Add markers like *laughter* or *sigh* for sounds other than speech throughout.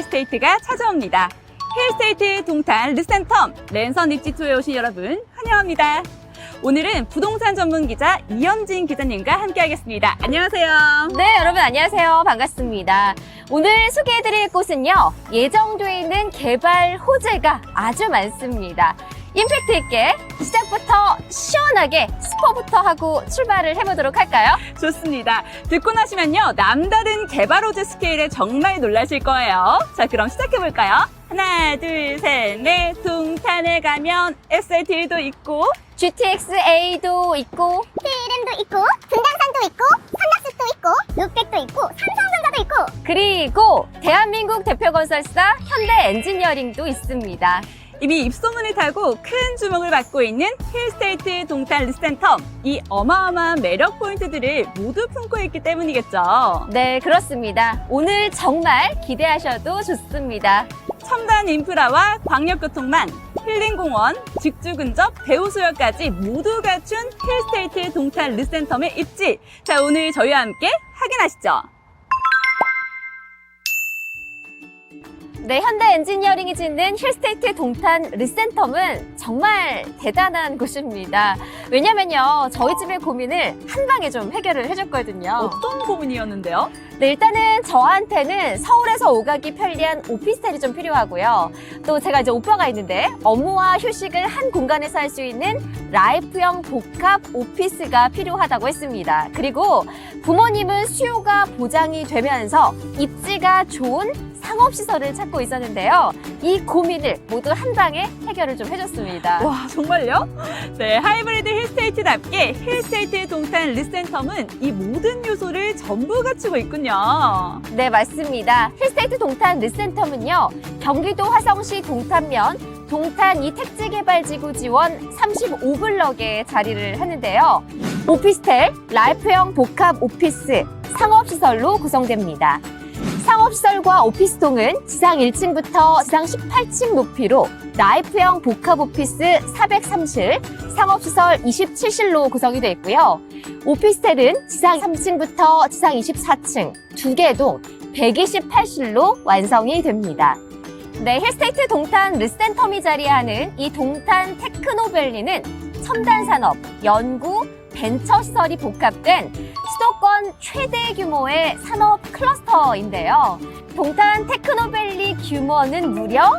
힐스테이트가 찾아옵니다. 힐스테이트 동탄 르센텀 랜선 입지 투어에 오신 여러분 환영합니다. 오늘은 부동산 전문 기자 이현진 기자님과 함께하겠습니다. 안녕하세요. 네, 여러분 안녕하세요. 반갑습니다. 오늘 소개해드릴 곳은요, 예정돼 있는 개발 호재가 아주 많습니다. 임팩트 있게 시작부터 시원하게 스포부터 하고 출발을 해보도록 할까요? 좋습니다. 듣고 나시면요 남다른 개발 호재 스케일에 정말 놀라실 거예요. 자 그럼 시작해볼까요? 하나 둘 셋 넷 동탄에 가면 SLT도 있고 GTX-A도 있고 TLM도 있고 분당산도 있고 삼락숲도 있고 롯백도 있고 삼성전자도 있고 그리고 대한민국 대표 건설사 현대 엔지니어링도 있습니다. 이미 입소문을 타고 큰 주목을 받고 있는 힐스테이트 동탄 리센텀 이 어마어마한 매력 포인트들을 모두 품고 있기 때문이겠죠. 네, 그렇습니다. 오늘 정말 기대하셔도 좋습니다. 첨단 인프라와 광역교통망, 힐링공원, 직주근접, 배우수역까지 모두 갖춘 힐스테이트 동탄 르센텀의 입지. 자, 오늘 저희와 함께 확인하시죠. 네, 현대 엔지니어링이 짓는 힐스테이트 동탄 르센텀은 정말 대단한 곳입니다. 왜냐면요, 저희 집의 고민을 한 방에 좀 해결을 해줬거든요. 어떤 고민이었는데요? 네, 일단은 저한테는 서울에서 오가기 편리한 오피스텔이 좀 필요하고요. 또 제가 이제 오빠가 있는데 업무와 휴식을 한 공간에서 할 수 있는 라이프형 복합 오피스가 필요하다고 했습니다. 그리고 부모님은 수요가 보장이 되면서 입지가 좋은 상업시설을 찾고 있었는데요. 이 고민을 모두 한 방에 해결을 좀 해줬습니다. 와, 정말요? 네, 하이브리드 힐스테이트답게 힐스테이트 동탄 르센텀은 이 모든 요소를 전부 갖추고 있군요. 네, 맞습니다. 힐스테이트 동탄 르센텀은요, 경기도 화성시 동탄면 동탄 이 택지개발지구 지원 35블럭에 자리를 하는데요. 오피스텔, 라이프형 복합 오피스, 상업시설로 구성됩니다. 상업시설과 오피스동은 지상 1층부터 지상 18층 높이로 라이프형 복합 오피스 403실, 상업시설 27실로 구성이 되어 있고요. 오피스텔은 지상 3층부터 지상 24층 두 개 동 128실로 완성이 됩니다. 네, 힐스테이트 동탄 르센텀이 자리하는 이 동탄 테크노밸리는 첨단 산업, 연구, 벤처 시설이 복합된 수도권 최대 규모의 산업 클러스터인데요. 동탄 테크노밸리 규모는 무려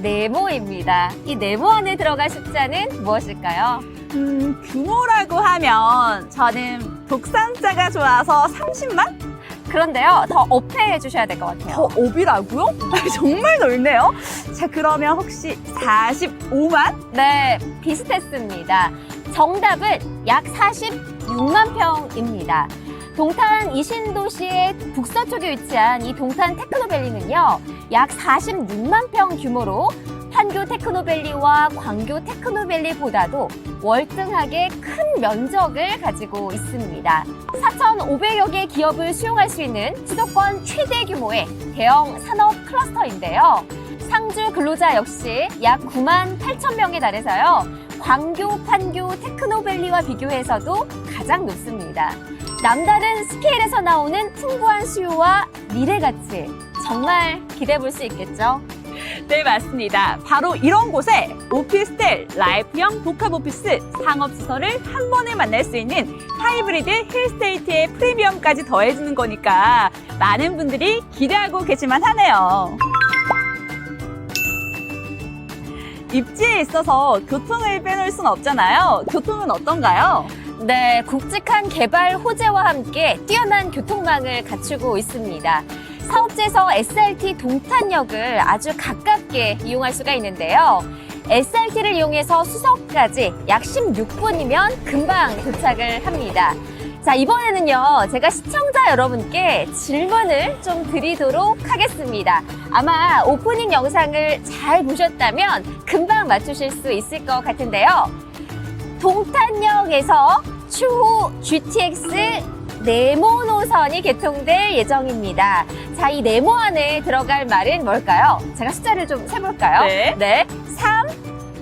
네모입니다. 이 네모 안에 들어갈 숫자는 무엇일까요? 음, 규모라고 하면 저는 독산자가 좋아서 30만? 그런데요, 더 업해해 주셔야 될 것 같아요. 더 5이라고요? 정말 넓네요. 자, 그러면 혹시 45만? 네, 비슷했습니다. 정답은 약 46만 평입니다. 동탄 이신도시의 북서쪽에 위치한 이 동탄 테크노밸리는요, 약 46만 평 규모로 판교 테크노밸리와 광교 테크노밸리보다도 월등하게 큰 면적을 가지고 있습니다. 4,500여 개 기업을 수용할 수 있는 수도권 최대 규모의 대형 산업 클러스터인데요. 상주 근로자 역시 약 9만 8천 명에 달해서요. 광교, 판교, 테크노밸리와 비교해서도 가장 높습니다. 남다른 스케일에서 나오는 풍부한 수요와 미래 가치 정말 기대해 볼 수 있겠죠? 네, 맞습니다. 바로 이런 곳에 오피스텔, 라이프형 복합 오피스, 상업시설을 한 번에 만날 수 있는 하이브리드 힐스테이트의 프리미엄까지 더해주는 거니까 많은 분들이 기대하고 계실만 하네요. 입지에 있어서 교통을 빼놓을 순 없잖아요. 교통은 어떤가요? 네, 굵직한 개발 호재와 함께 뛰어난 교통망을 갖추고 있습니다. 사업지에서 SRT 동탄역을 아주 가깝게 이용할 수가 있는데요. SRT를 이용해서 수서까지 약 16분이면 금방 도착을 합니다. 자, 이번에는요, 제가 시청자 여러분께 질문을 좀 드리도록 하겠습니다. 아마 오프닝 영상을 잘 보셨다면 금방 맞추실 수 있을 것 같은데요. 동탄역에서 추후 GTX 네모 노선이 개통될 예정입니다. 자, 이 네모 안에 들어갈 말은 뭘까요? 제가 숫자를 좀 세볼까요? 네. 네. 3,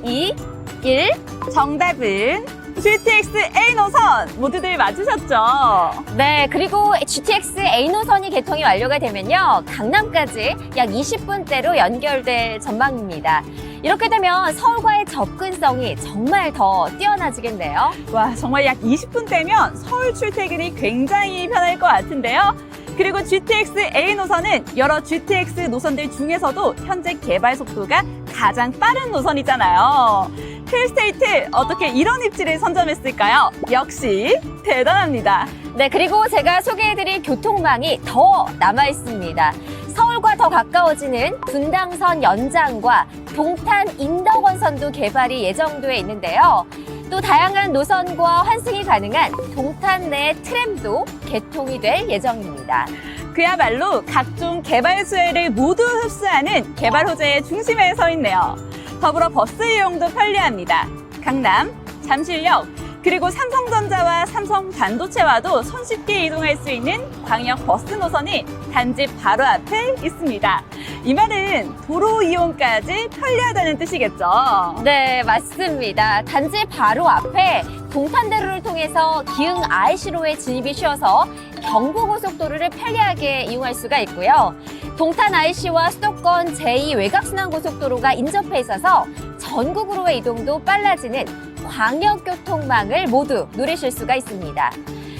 2, 1. 정답은 GTX A 노선 모두들 맞으셨죠? 네, 그리고 GTX A 노선이 개통이 완료가 되면요. 강남까지 약 20분대로 연결될 전망입니다. 이렇게 되면 서울과의 접근성이 정말 더 뛰어나지겠네요. 와, 정말 약 20분대면 서울 출퇴근이 굉장히 편할 것 같은데요. 그리고 GTX A 노선은 여러 GTX 노선들 중에서도 현재 개발 속도가 가장 빠른 노선이잖아요. 힐스테이트 어떻게 이런 입지를 선점했을까요? 역시 대단합니다. 네, 그리고 제가 소개해드릴 교통망이 더 남아 있습니다. 서울과 더 가까워지는 분당선 연장과 동탄 인덕원선도 개발이 예정돼 있는데요. 또 다양한 노선과 환승이 가능한 동탄 내 트램도 개통이 될 예정입니다. 그야말로 각종 개발 수혜를 모두 흡수하는 개발 호재의 중심에 서 있네요. 더불어 버스 이용도 편리합니다. 강남, 잠실역, 그리고 삼성전자와 삼성 반도체와도 손쉽게 이동할 수 있는 광역 버스 노선이 단지 바로 앞에 있습니다. 이 말은 도로 이용까지 편리하다는 뜻이겠죠. 네, 맞습니다. 단지 바로 앞에 동탄대로를 통해서 기흥 IC로에 진입이 쉬워서 경부고속도로를 편리하게 이용할 수가 있고요. 동탄 IC와 수도권 제2 외곽순환고속도로가 인접해 있어서 전국으로의 이동도 빨라지는 광역교통망을 모두 누리실 수가 있습니다.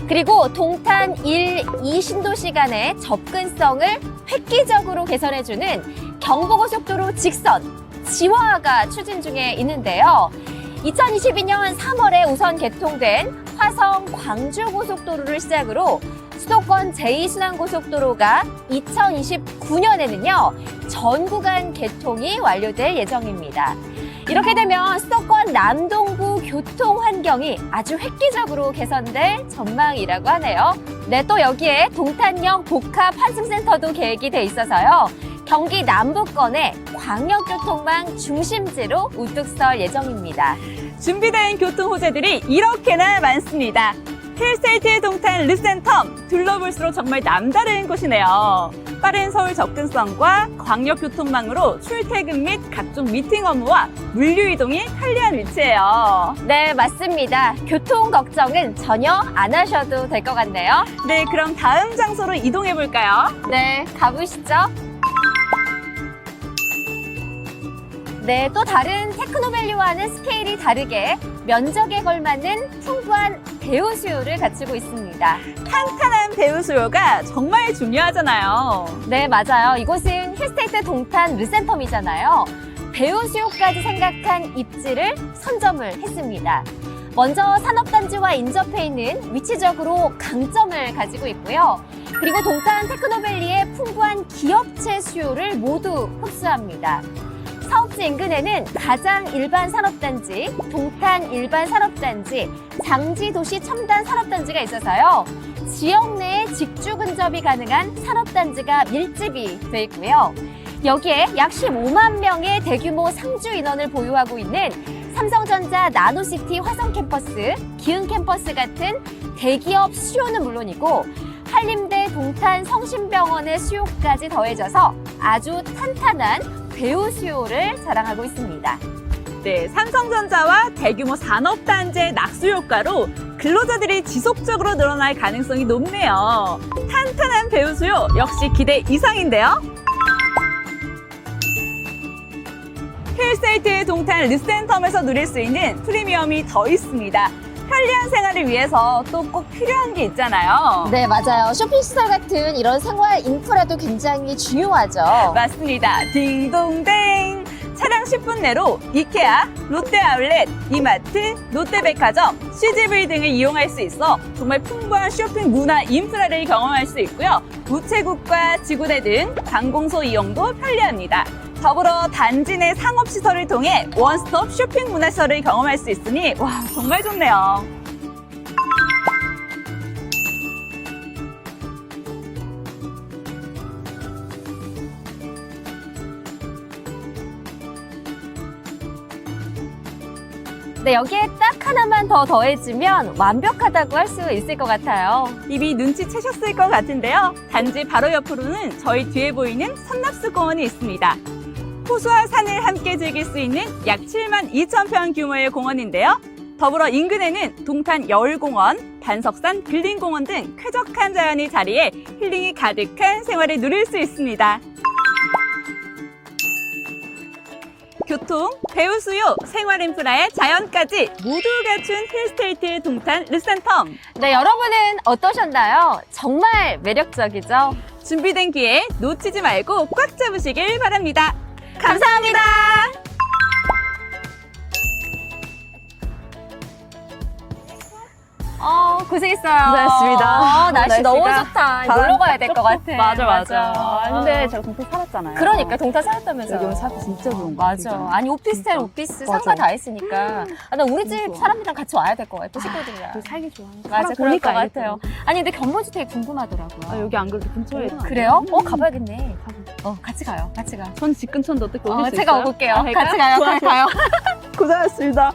그리고 동탄 1, 2 신도시 간의 접근성을 획기적으로 개선해주는 경부고속도로 직선 지화가 추진 중에 있는데요. 2022년 3월에 우선 개통된 화성 광주고속도로를 시작으로 수도권 제2순환고속도로가 2029년에는요, 전 구간 개통이 완료될 예정입니다. 이렇게 되면 수도권 남동부 교통 환경이 아주 획기적으로 개선될 전망이라고 하네요. 네, 또 여기에 동탄역 복합 환승센터도 계획이 돼 있어서요. 경기 남부권의 광역교통망 중심지로 우뚝 설 예정입니다. 준비된 교통 호재들이 이렇게나 많습니다. 힐스테이트의 동탄 르센텀 둘러볼수록 정말 남다른 곳이네요. 빠른 서울 접근성과 광역 교통망으로 출퇴근 및 각종 미팅 업무와 물류 이동이 편리한 위치예요. 네, 맞습니다. 교통 걱정은 전혀 안 하셔도 될 것 같네요. 네, 그럼 다음 장소로 이동해 볼까요? 네, 가보시죠. 네, 또 다른 테크노밸류와는 스케일이 다르게 면적에 걸맞는 풍부한 배우 수요를 갖추고 있습니다. 탄탄한 배우 수요가 정말 중요하잖아요. 네, 맞아요. 이곳은 힐스테이트 동탄 르센텀이잖아요. 배우 수요까지 생각한 입지를 선점을 했습니다. 먼저 산업단지와 인접해 있는 위치적으로 강점을 가지고 있고요. 그리고 동탄 테크노밸리의 풍부한 기업체 수요를 모두 흡수합니다. 사업지 인근에는 가장 일반 산업단지, 동탄 일반 산업단지, 장지 도시 첨단 산업단지가 있어서요. 지역 내에 직주 근접이 가능한 산업단지가 밀집이 돼 있고요. 여기에 약 15만 명의 대규모 상주 인원을 보유하고 있는 삼성전자 나노시티 화성 캠퍼스, 기흥 캠퍼스 같은 대기업 수요는 물론이고 한림대 동탄 성심병원의 수요까지 더해져서 아주 탄탄한 배우 수요를 자랑하고 있습니다. 네, 삼성전자와 대규모 산업단지의 낙수 효과로 근로자들이 지속적으로 늘어날 가능성이 높네요. 탄탄한 배우 수요 역시 기대 이상인데요. 힐스테이트의 동탄 르센텀에서 누릴 수 있는 프리미엄이 더 있습니다. 편리한 생활을 위해서 또 꼭 필요한 게 있잖아요. 네, 맞아요. 쇼핑시설 같은 이런 생활 인프라도 굉장히 중요하죠. 맞습니다. 딩동댕! 차량 10분 내로 이케아, 롯데아울렛, 이마트, 롯데백화점, CGV 등을 이용할 수 있어 정말 풍부한 쇼핑 문화 인프라를 경험할 수 있고요. 우체국과 지구대 등 관공서 이용도 편리합니다. 더불어 단지 내 상업시설을 통해 원스톱 쇼핑 문화시설을 경험할 수 있으니 와 정말 좋네요. 네, 여기에 딱 하나만 더 더해지면 완벽하다고 할 수 있을 것 같아요. 이미 눈치채셨을 것 같은데요. 단지 바로 옆으로는 저희 뒤에 보이는 선납수 공원이 있습니다. 호수와 산을 함께 즐길 수 있는 약 7만 2천 평 규모의 공원인데요. 더불어 인근에는 동탄 여울공원, 반석산 빌딩공원 등 쾌적한 자연이 자리에 힐링이 가득한 생활을 누릴 수 있습니다. 교통, 배우 수요, 생활 인프라의 자연까지 모두 갖춘 힐스테이트 동탄 르센텀. 네, 여러분은 어떠셨나요? 정말 매력적이죠? 준비된 기회 놓치지 말고 꽉 잡으시길 바랍니다. 감사합니다. 어, 고생했어요. 고생했습니다. 어, 날씨 날씨가 너무 좋다. 놀러 가야 될 것 같아. 맞아, 맞아. 근데 제가 동탄 살았잖아요. 그러니까 동탄 살았다면서. 여기 오면 살기 진짜 좋은 거 맞아. 아니 오피스텔 진짜. 오피스 맞아. 상가 다 했으니까. 아, 나 우리 집 좋아. 사람들이랑 같이 와야 될 것 같아 식구들이랑. 살기 좋아. 맞아, 그럴 것 같아요. 아니 근데 견본주 되게 궁금하더라고요. 아, 여기 안 그래도 근처에. 그래요? 어 가봐야겠네. 어 같이 가요. 같이 가. 전 집 근처인데 어떻게 어, 오실 수 제가 있어요? 올게요. 아, 갈까요? 같이 가요. 같이. 가요. *laughs* 고생하셨습니다.